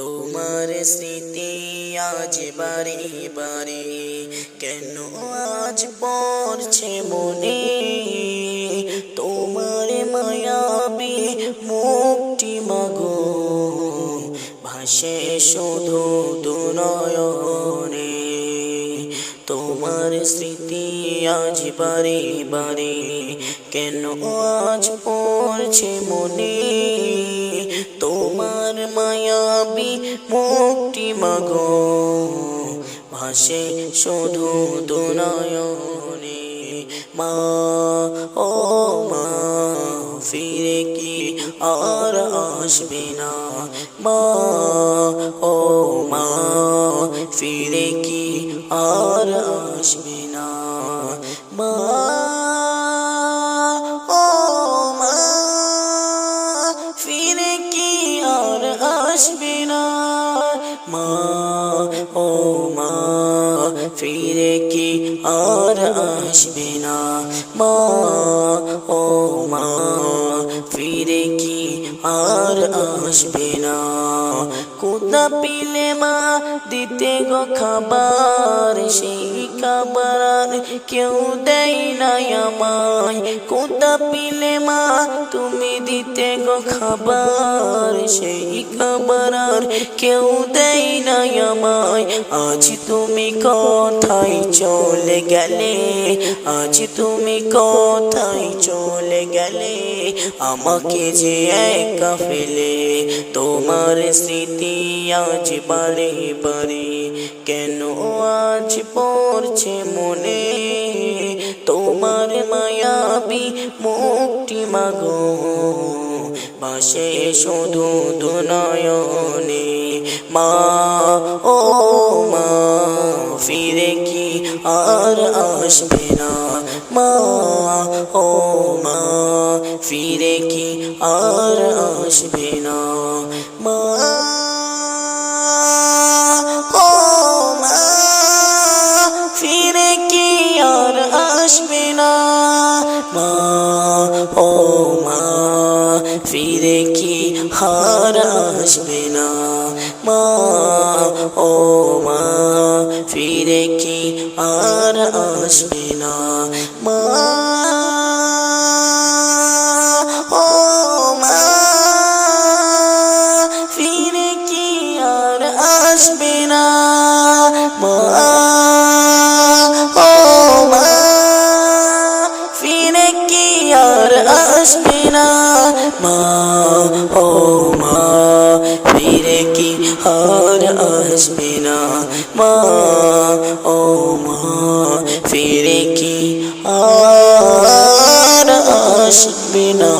তোমার স্মৃতি আজ বারে বারে, কেন আজ পড়ছে মনে? তোমার মায়াবী মুক্তি মাগো, ভাসে শুধু দুনয়নে। তোমার স্মৃতি আজ বারে বারে কেন আজ পড়ছে মনে? তোমার মায়াবী মুক্তি মাগো। ভাসে শুধু দুনয়নে মা, ও মা, ফিরে কি আর আসবে না? মা, ও মা, ফিরে কি আর আসবে না? মা আসবে না মা ও মা ফিরে কি আর আসবে না মা আসবে না। কোথা পিলে মা দিতে গো খাবার? সেই খাবার আর কেউ দেয় না আমায়। কোথা পিলে মা তুমি দিতে গো খাবার? সেই খাবার আর কেউ দেয় না আমায়। আজ তুমি কোথায় চলে গেলে? আজ তুমি কোথায় চলে গেলে? আমাকে যে একা ফেলে তোমার স্মৃতি আজ বারে বারে। কেন আজ পড়ছে মনে? তোমার মায়াবী মুক্তি মাগো। বাসে শুধু দুনয়নে। মা, ও মা, ফিরে কি আর আসবে না? মা, ও মা। ফিরে কি আর আসবে না? মা ফিরে কি আর আসবে না? মা, ও মা, ফিরে কি হার আসবে না? মা, ও মা, ফিরে কি আর আসবে না? মা আসবে না। মা, ও মা, ফিরে কি আর আসবে না? মা, ও মা, ফিরে কি আর আসবে না? ও মা, ফিরে কি আর আসবে না?